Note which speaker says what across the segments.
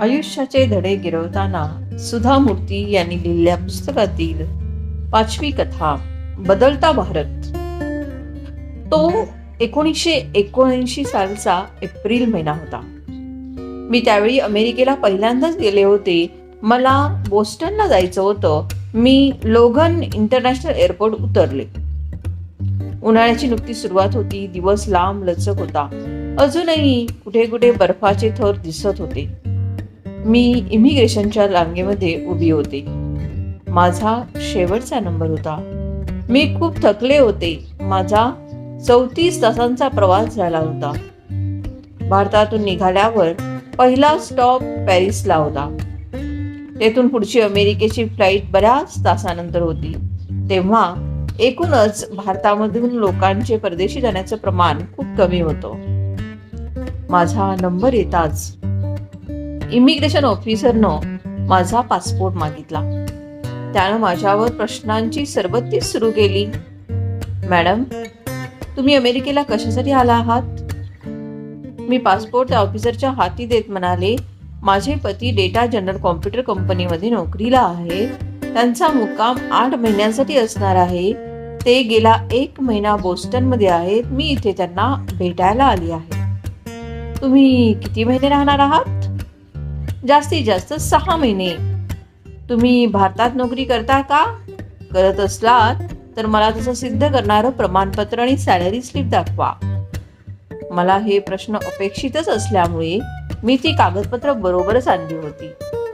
Speaker 1: आयुष्याचे धडे गिरवताना सुधा मूर्ती यांनी लिहिलेल्या पुस्तकातील पाचवी कथा बदलता भारत. तो एकोणीसशे एकोणऐंशी सालचा एप्रिल महिना होता. मी त्यावेळी अमेरिकेला पहिल्यांदाच गेले होते. मला बोस्टनला जायचं होतं. मी लोगन इंटरनॅशनल एअरपोर्ट उतरले. उन्हाळ्याची नुकती सुरुवात होती. दिवस लांब लचक होता. अजूनही कुठे कुठे बर्फाचे थर दिसत होते. मी इमिग्रेशनच्या रांगेमध्ये उभी होते. माझा शेवटचा नंबर होता. मी खूप थकले होते. माझा चौतीस तासांचा प्रवास झाला होता. भारतातून निघाल्यावर पहिला स्टॉप पॅरिसला होता. तेथून पुढची अमेरिकेची फ्लाईट बऱ्याच तासानंतर होती. तेव्हा एकूणच भारतामधून लोकांचे परदेशी जाण्याचं प्रमाण खूप कमी होतं. माझा नंबर येताच इमिग्रेशन ऑफिसरनं माझा पासपोर्ट मागितला. त्यानं माझ्यावर प्रश्नांची सरबत्तीच सुरू केली. मॅडम तुम्ही अमेरिकेला कशासाठी आला आहात? मी पासपोर्ट त्या ऑफिसरच्या हाती देत म्हणाले माझे पती डेटा जनरल कॉम्प्युटर कंपनीमध्ये नोकरीला आहे. त्यांचा मुक्काम आठ महिन्यांसाठी असणार आहे. ते गेला एक महिना बोस्टनमध्ये आहेत. मी इथे त्यांना भेटायला आली आहे. तुम्ही किती महिने राहणार आहात? जास्तीत जास्त सहा महिने. तुम्ही भारतात नोकरी करता का? करत असलात तर मला तसं सिद्ध करणारं प्रमाणपत्र आणि सॅलरी स्लिप दाखवा. मला हे प्रश्न अपेक्षितच असल्यामुळे मी ती कागदपत्र बरोबरच आणली होती.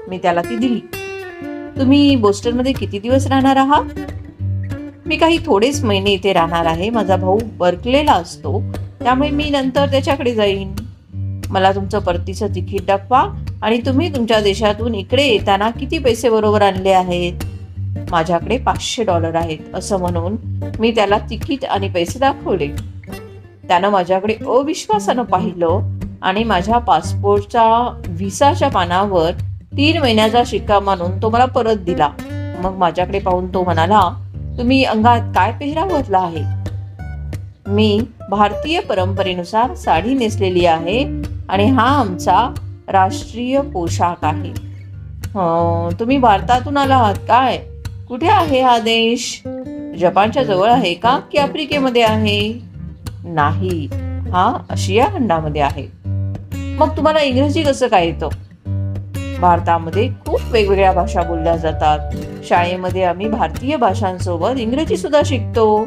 Speaker 1: मी त्याला ती दिली. तुम्ही बोस्टनमध्ये किती दिवस राहणार आहात? मी काही थोडेच महिने इथे राहणार आहे. माझा भाऊ बर्कलेला असतो. त्यामुळे मी नंतर त्याच्याकडे जाईन. मला तुमचं परतीचं तिकीट दाखवा. आणि तुम्ही तुमच्या देशातून इकडे येताना किती पैसे बरोबर आणले आहेत? माझ्याकडे पाचशे डॉलर आहेत असं म्हणून मी त्याला तिकीट आणि पैसे दाखवले. त्यानं माझ्याकडे अविश्वासानं पाहिलं आणि माझ्या पासपोर्टच्या व्हिसाच्या पानावर तीन महिन्याचा शिक्का मानून तो मला परत दिला. मग माझ्याकडे पाहून तो म्हणाला तुम्ही अंगात काय पेहराव घातला आहे? मी भारतीय परंपरेनुसार साडी नेसलेली आहे आणि हा आमचा राष्ट्रीय पोशाख आहे. तुम्ही भारतातून आला आहात काय? कुठे आहे हा देश? जपानच्या जवळ आहे का की आफ्रिकेमध्ये आहे? नाही हा आशिया खंडामध्ये आहे. मग तुम्हाला इंग्रजी कसं काय येतं? भारतामध्ये खूप वेगवेगळ्या भाषा बोलल्या जातात. शाळेमध्ये आम्ही भारतीय भाषांसोबत इंग्रजी सुद्धा शिकतो.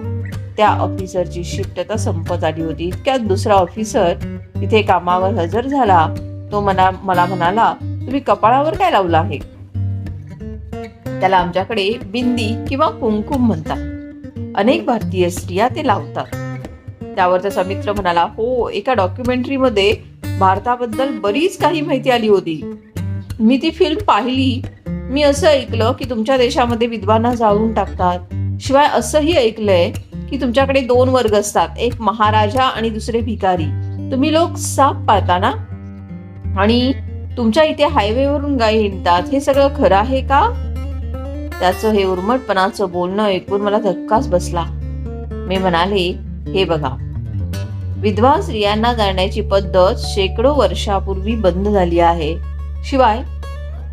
Speaker 1: त्या ऑफिसरची शिफ्ट आता संपत आली होती. इतक्यात दुसरा ऑफिसर तिथे कामावर हजर झाला. तो मना मला म्हणाला तुम्ही कपाळावर काय लावलं आहे? त्याला आमच्याकडे बिंदी किंवा कुंकुम म्हणतात. अनेक भारतीय स्त्रिया ते लावतात. त्यावर त्याचा मित्र म्हणाला हो एका डॉक्युमेंटरीमध्ये भारताबद्दल बरीच काही माहिती आली होती. मी ती फिल्म पाहिली. मी असं ऐकलं की तुमच्या देशामध्ये विद्वांना जाळून टाकतात. शिवाय असंही ऐकलंय की तुमच्याकडे दोन वर्ग असतात. एक महाराजा आणि दुसरे भिकारी. तुम्ही लोक साप पाळता ना आणि तुमच्या इथे हायवेवरून गाई हिंडतात. हे सगळं खरं आहे का? त्याचं हे उर्मटपणाचं बोलणं ऐकून मला धक्काच बसला. मी म्हणाले हे बघा. विधवा स्त्रियांना जाण्याची पद्धत शेकडो वर्षापूर्वी बंद झाली आहे. शिवाय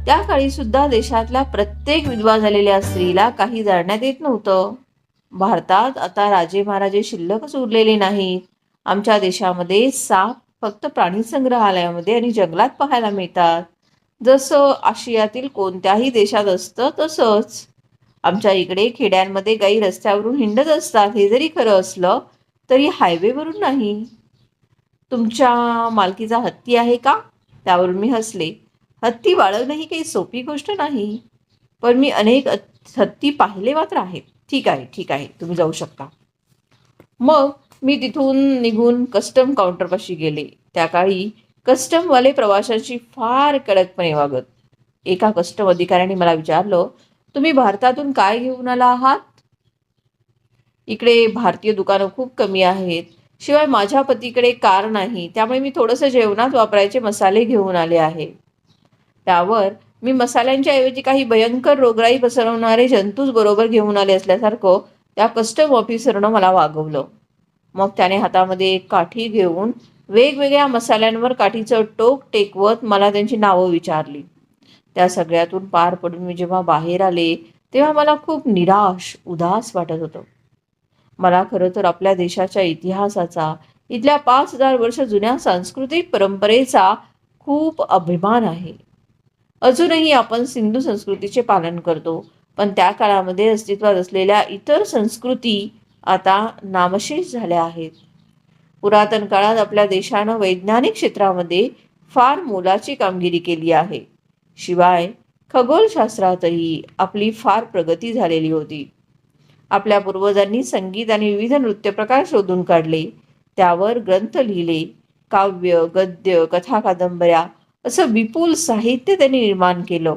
Speaker 1: त्या काळी सुद्धा देशातल्या प्रत्येक विधवा झालेल्या स्त्रीला काही जाण्यात येत नव्हतं. भारतात आता राजे महाराजे शिल्लकच उरलेले नाहीत. आमच्या देशामध्ये साप फक्त प्राणी संग्रहालयामध्ये आणि जंगलात पाहायला मिळतात. जसं आशियातील कोणत्याही देशात असतं तसंच आमच्या इकडे खेड्यांमध्ये गाई रस्त्यावरून हिंडत असतात हे जरी खरं असलं तरी हायवेवरून नाही. तुमच्या मालकीचा हत्ती आहे का? त्यावरून मी हसले. हत्ती बाळगणं ही काही सोपी गोष्ट नाही. पण मी अनेक हत्ती पाहिले मात्र आहेत. ठीक आहे ठीक आहे. तुम्ही जाऊ शकता. मग मी तिथून निघून कस्टम काउंटरपाशी गेले. त्या काळी कस्टमवाले प्रवाशांशी फार कडकपणे वागत. एका कस्टम अधिकाऱ्याने मला विचारलं तुम्ही भारतातून काय घेऊन आला आहात? इकडे भारतीय दुकानं खूप कमी आहेत. शिवाय माझ्या पतीकडे कार नाही. त्यामुळे मी थोडंसं जेवणात वापरायचे मसाले घेऊन आले आहे. त्यावर मी मसाल्यांच्या ऐवजी काही भयंकर रोगराई पसरवणारे जंतूच बरोबर घेऊन आले असल्यासारखं त्या कस्टम ऑफिसरनं मला वागवलं. मग त्याने हातामध्ये एक काठी घेऊन वेगवेगळ्या मसाल्यांवर काठीचं टोक टेकवत मला त्यांची नावं विचारली. त्या सगळ्यातून पार पडून मी जेव्हा बाहेर आले तेव्हा मला खूप निराश उदास वाटत होतं. मला खरं तर आपल्या देशाच्या इतिहासाचा इथल्या पाच हजार वर्ष जुन्या सांस्कृतिक परंपरेचा खूप अभिमान आहे. अजूनही आपण सिंधू संस्कृतीचे पालन करतो. पण त्या काळामध्ये अस्तित्वात असलेल्या इतर संस्कृती आता नामशेष झाल्या आहेत. पुरातन काळात आपल्या देशानं वैज्ञानिक क्षेत्रामध्ये फार मोलाची कामगिरी केली आहे. शिवाय खगोलशास्त्रातही आपली फार प्रगती झालेली होती. आपल्या पूर्वजांनी संगीत आणि विविध नृत्यप्रकार शोधून काढले. त्यावर ग्रंथ लिहिले काव्य गद्य कथा कादंबऱ्या असं विपुल साहित्य त्यांनी निर्माण केलं.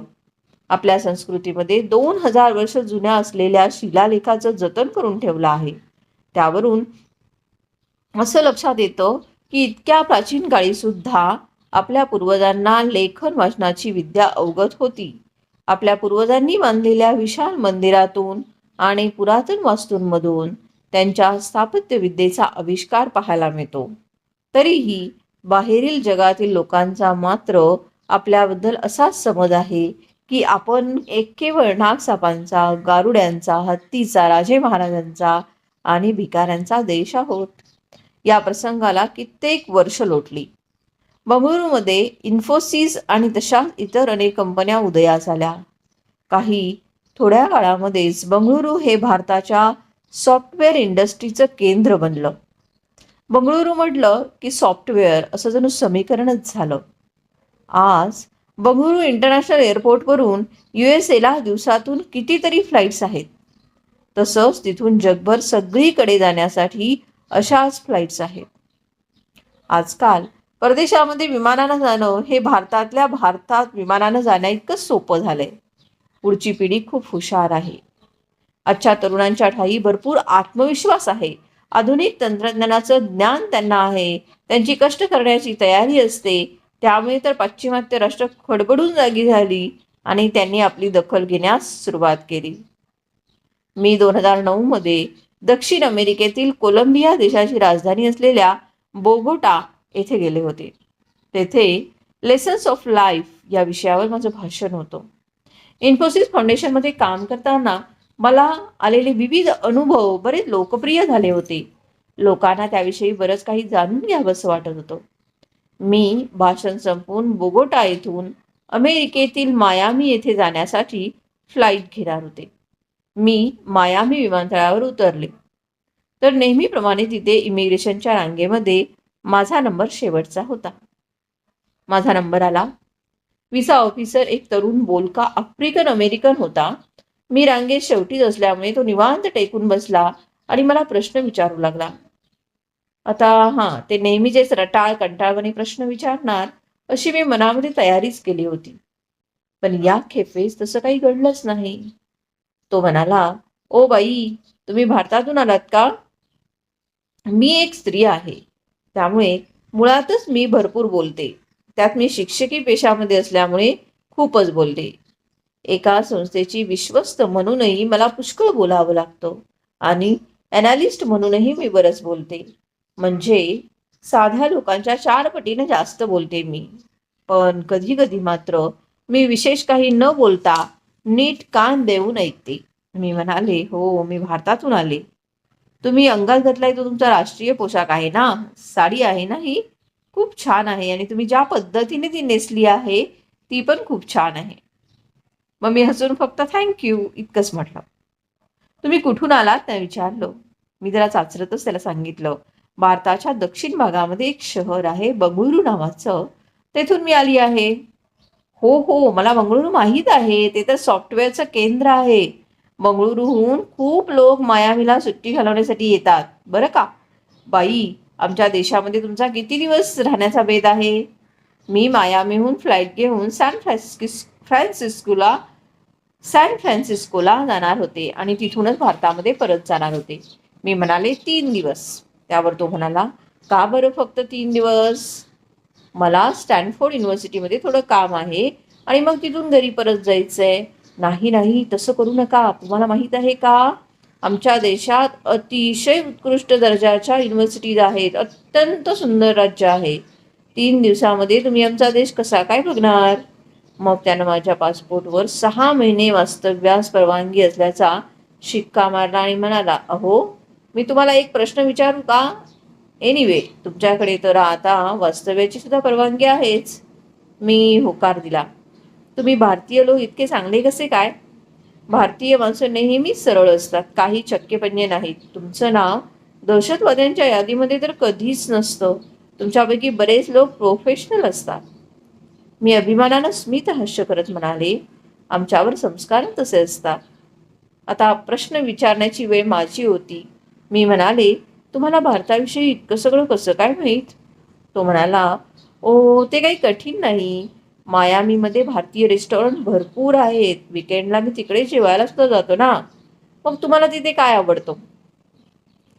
Speaker 1: आपल्या संस्कृतीमध्ये दोन हजार वर्ष जुन्या असलेल्या शिलालेखाचं जतन करून ठेवलं आहे. त्यावरून असं लक्षात येतं की इतक्या प्राचीन काळी सुद्धा आपल्या पूर्वजांना लेखन वाचनाची विद्या अवगत होती. आपल्या पूर्वजांनी बांधलेल्या विशाल मंदिरातून आणि पुरातन वास्तूंमधून त्यांच्या स्थापत्यविद्येचा आविष्कार पाहायला मिळतो. तरीही बाहेरील जगातील लोकांचा मात्र आपल्याबद्दल असाच समज आहे की आपण एक केवळ नागसापांचा गारुड्यांचा हत्तीचा राजे महाराजांचा आणि भिकाऱ्यांचा देश आहोत. या प्रसंगाला कित्येक वर्ष लोटली. बंगळुरूमध्ये इन्फोसिस आणि तशा इतर अनेक कंपन्या उदयास आल्या काही थोड्या काळामध्येच बंगळुरू हे भारताच्या सॉफ्टवेअर इंडस्ट्रीचं केंद्र बनलं. बंगळुरू म्हटलं की सॉफ्टवेअर असं जणू समीकरणच झालं. आज बंगळुरू इंटरनॅशनल एअरपोर्टवरून यू एस एला दिवसातून कितीतरी फ्लाईट्स आहेत. तसंच तिथून जगभर सगळीकडे जाण्यासाठी अशाच फ्लाईट्स आहेत. आजकाल परदेशामध्ये विमानानं जाणं हे भारतातल्या भारतात विमानानं जाण्या इतकं सोपं झालंय. पुढची पिढी खूप हुशार आहे. आजच्या तरुणांच्या ठाई भरपूर आत्मविश्वास आहे. आधुनिक तंत्रज्ञानाचं ज्ञान त्यांना आहे. त्यांची कष्ट करण्याची तयारी असते. त्यामुळे तर पाश्चिमात्य राष्ट्र खडबडून जागी झाली आणि त्यांनी आपली दखल घेण्यास सुरुवात केली. मी दोन हजार नऊ मध्ये दक्षिण अमेरिकेतील कोलंबिया देशाची राजधानी असलेल्या बोगोटा येथे गेले होते. तेथे लेसन्स ऑफ लाईफ या विषयावर माझं भाषण होतं. इन्फोसिस फाउंडेशनमध्ये काम करताना मला आलेले विविध अनुभव बरेच लोकप्रिय झाले होते. लोकांना त्याविषयी बरंच काही जाणून घ्यावंसं वाटत होतं. मी भाषण संपवून बोगोटा येथून अमेरिकेतील मायामी येथे जाण्यासाठी फ्लाईट घेणार होते. मी मायामी विमानतळावर उतरले. तर नेहमीप्रमाणे तिथे इमिग्रेशनच्या रांगेमध्ये माझा नंबर शेवटचा होता. माझा नंबर आला. विसा ऑफिसर एक तरुण बोलका आफ्रिकन अमेरिकन होता. मी रांगेत शेवटीच असल्यामुळे तो निवांत टेकून बसला आणि मला प्रश्न विचारू लागला. आता हां ते नेहमीचेच रटाळ कंटाळवाने प्रश्न विचारणार अशी मी मनामध्ये तयारीच केली होती. पण या खेपेस तसं काही घडलंच नाही. तो म्हणाला ओ बाई तुम्ही भारतातून आलात का? मी एक स्त्री आहे. त्यामुळे मुळातच मी भरपूर बोलते. त्यात मी शिक्षकी पेशामध्ये असल्यामुळे खूपच बोलते. एका संस्थेची विश्वस्त म्हणूनही मला पुष्कळ बोलावं लागतं. आणि अनालिस्ट म्हणूनही मी बरंच बोलते. म्हणजे साध्या लोकांच्या चार पटीनं जास्त बोलते मी. पण कधी कधी मात्र मी विशेष काही न बोलता नीट कान देऊन ऐकते. मी म्हणाले हो मी भारतातून आले. तुम्ही अंगात घातलाय तो तुमचा राष्ट्रीय पोशाख आहे ना? साडी आहे ना ही? खूप छान आहे आणि तुम्ही ज्या पद्धतीने ती नेसली आहे ती पण खूप छान आहे. मग मी हसून फक्त थँक्यू इतकंच म्हटलं. तुम्ही कुठून आलात? नाही विचारलं. मी जरा चाचरतच त्याला सांगितलं. भारताच्या दक्षिण भागामध्ये एक शहर आहे बंगळुरू नावाचं. तेथून मी आली आहे. हो हो मला बंगळुरू माहीत आहे. ते तर सॉफ्टवेअरचं केंद्र आहे. बंगळुरूहून खूप लोक मायामीला सुट्टी घालवण्यासाठी येतात. बरं का? बाई आमच्या देशामध्ये तुमचा किती दिवस राहण्याचा भेद आहे? मी मायामीहून फ्लाईट घेऊन सॅन फ्रान्सिस फ्रान्सिस्कोला सॅन फ्रान्सिस्कोला जाणार होते आणि तिथूनच भारतामध्ये परत जाणार होते. मी म्हणाले तीन दिवस. त्यावर तो म्हणाला का बरं फक्त तीन दिवस? मला स्टॅनफोर्ड युनिव्हर्सिटीमध्ये थोडं काम आहे आणि मग तिथून घरी परत जायचं आहे नाही नाही तसं करू नका. तुम्हाला माहीत आहे का? आमच्या देशात अतिशय उत्कृष्ट दर्जाच्या युनिव्हर्सिटीज आहेत. अत्यंत सुंदर राज्य आहे. तीन दिवसामध्ये तुम्ही आमचा देश कसा काय बघणार? मग त्यानं माझ्या पासपोर्टवर सहा महिने वास्तव्यास परवानगी असल्याचा शिक्का मारला आणि म्हणाला अहो मी तुम्हाला एक प्रश्न विचारू का? एनिवे तुमच्याकडे तर आता वास्तव्याची सुद्धा परवानगी आहेच. मी होकार दिला. तुम्ही भारतीय लोक इतके चांगले कसे काय? भारतीय माणसं नेहमीच सरळ असतात काही चक्केपण्य नाहीत. तुमचं नाव दहशतवाद्यांच्या यादीमध्ये तर कधीच नसतं. तुमच्यापैकी बरेच लोक प्रोफेशनल असतात. मी अभिमानानं स्मित हास्य करत म्हणाले आमच्यावर संस्कार तसे असतात. आता प्रश्न विचारण्याची वेळ माझी होती. मी म्हणाले तुम्हाला भारताविषयी इतकं सगळं कसं काय माहीत? तो म्हणाला ओ ते काही कठीण नाही. मायामीमध्ये भारतीय रेस्टॉरंट भरपूर आहेत. विकेंडला मी तिकडे जेवायला सुद्धा जातो ना. मग तुम्हाला तिथे काय आवडतं?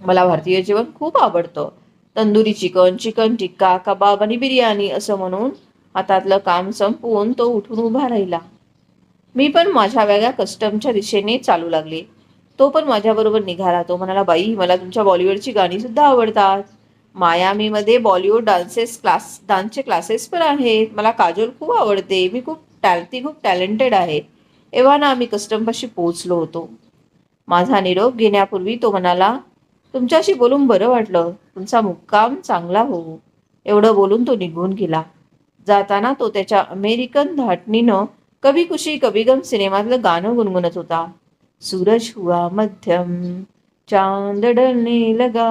Speaker 1: मला भारतीय जेवण खूप आवडतं. तंदुरी चिकन चिकन टिक्का कबाब आणि बिर्याणी असं म्हणून हातातलं काम संपवून तो उठून उभा राहिला. मी पण माझ्या वेगळ्या कस्टमच्या दिशेने चालू लागले. तो पण माझ्याबरोबर निघाला. तो म्हणाला बाई मला तुमच्या बॉलिवूडची गाणी सुद्धा आवडतात. मायामीमध्ये बॉलिवूड डान्सेस क्लास डान्सचे क्लासेस पण आहेत. मला काजोल खूप आवडते. मी खूप टॅल ती खूप टॅलेंटेड आहे. एव्हा ना आम्ही कस्टमपाशी पोहोचलो होतो. माझा निरोप घेण्यापूर्वी तो म्हणाला तुमच्याशी बोलून बरं वाटलं. तुमचा मुक्काम चांगला हो एवढं बोलून तो निघून गेला. जाताना तो त्याच्या अमेरिकन धाटणीनं कभी खुशी कभीगम सिनेमातलं गाणं गुणगुणत होता. सूरज हुआ मध्यम चांद डलने लगा.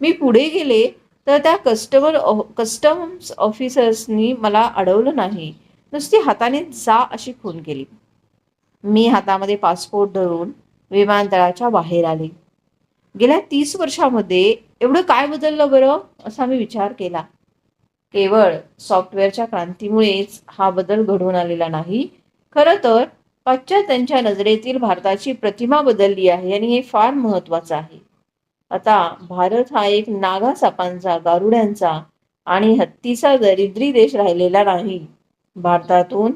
Speaker 1: मी पुढे गेले तर त्या कस्टमर कस्टम्स ऑफिसर्सनी मला अडवलं नाही. नुसती हाताने जा अशी खून केली. मी हातामध्ये पासपोर्ट धरून विमानतळाच्या बाहेर आले. गेल्या तीस वर्षामध्ये एवढं काय बदललं बरं? असा मी विचार केला. केवळ सॉफ्टवेअरच्या क्रांतीमुळेच हा बदल घडून आलेला नाही. खरं तर पाश्चात्यांच्या नजरेतील भारताची प्रतिमा बदलली आहे आणि हे फार महत्वाचं आहे. आता भारत हा एक नागा सापांचा गारुड्यांचा आणि हत्तीचा दरिद्री देश राहिलेला नाही. भारतातून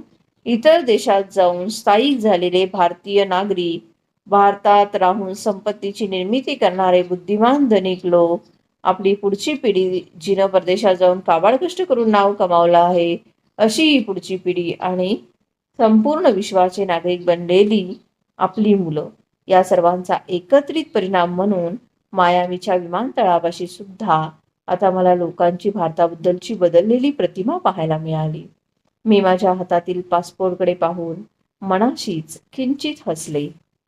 Speaker 1: इतर देशात जाऊन स्थायिक झालेले भारतीय नागरिक भारतात राहून संपत्तीची निर्मिती करणारे बुद्धिमान धनिक लोक आपली पुढची पिढी जिनं परदेशात जाऊन काबाड कष्ट करून नाव कमावलं आहे अशी ही पुढची पिढी आणि संपूर्ण विश्वाचे नागरिक बनलेली आपली मुलं. या सर्वांचा एकत्रित परिणाम म्हणून मायामीच्या विमानतळापाशी सुद्धा आता मला लोकांची भारताबद्दलची बदललेली प्रतिमा पाहायला मिळाली. मी माझ्या हातातील पासपोर्टकडे पाहून मनाशीच किंचित हसले.